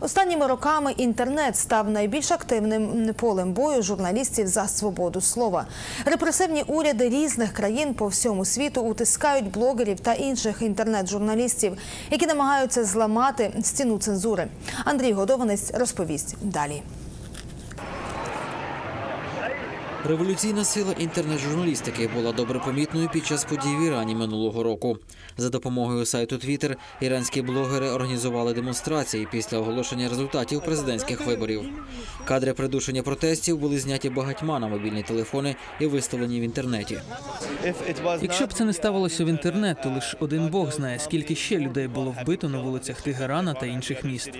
Останніми роками інтернет став найбільш активним полем бою журналістів за свободу слова. Репресивні уряди різних країн по всьому світу утискають блогерів та інших інтернет-журналістів, які намагаються зламати стіну цензури. Андрій Годованець розповість далі. Революційна сила інтернет-журналістики була добре помітною під час подій в Ірані минулого року. За допомогою сайту Twitter іранські блогери організували демонстрації після оголошення результатів президентських виборів. Кадри придушення протестів були зняті багатьма на мобільні телефони і виставлені в інтернеті. Якщо б це не ставалося в інтернет, то лише один Бог знає, скільки ще людей було вбито на вулицях Тегерана та інших міст.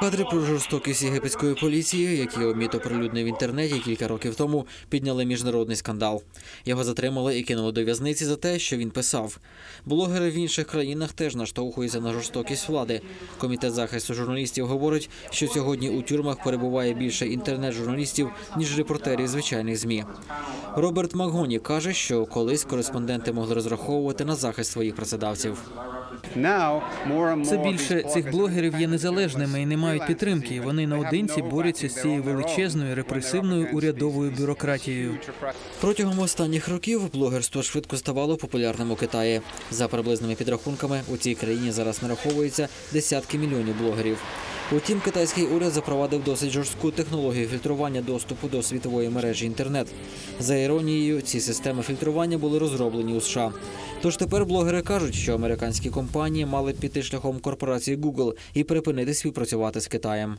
Кадри про жорстокість єгипетської поліції, які обміт оприлюднив в інтернеті кілька років тому, підняли міжнародний скандал. Його затримали і кинули до в'язниці за те, що він писав. Блогери в інших країнах теж наштовхуються на жорстокість влади. Комітет захисту журналістів говорить, що сьогодні у тюрмах перебуває більше інтернет-журналістів ніж репортерів звичайних змі. Роберт Макгоні каже, що колись кореспонденти могли розраховувати на захист своїх працедавців. Все більше цих блогерів є незалежними і не мають підтримки. Вони наодинці борються з цією величезною репресивною урядовою бюрократією. Протягом останніх років блогерство швидко ставало популярним у Китаї. За приблизними підрахунками, у цій країні зараз нараховується десятки мільйонів блогерів. Утім, китайський уряд запровадив досить жорстку технологію фільтрування доступу до світової мережі інтернет. За іронією, ці системи фільтрування були розроблені у США. Тож тепер блогери кажуть, що американські компанії мали б піти шляхом корпорації Google і припинити співпрацювати з Китаєм.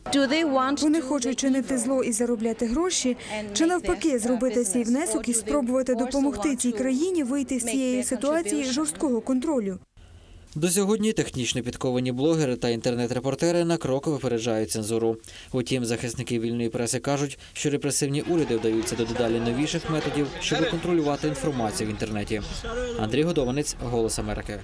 Вони хочуть чинити зло і заробляти гроші, чи навпаки зробити свій внесок і спробувати допомогти цій країні вийти з цієї ситуації жорсткого контролю. До сьогодні технічно підковані блогери та інтернет-репортери на крок випереджають цензуру. Утім, захисники вільної преси кажуть, що репресивні уряди вдаються до дедалі новіших методів, щоб контролювати інформацію в інтернеті. Андрій Годованець, Голос Америки.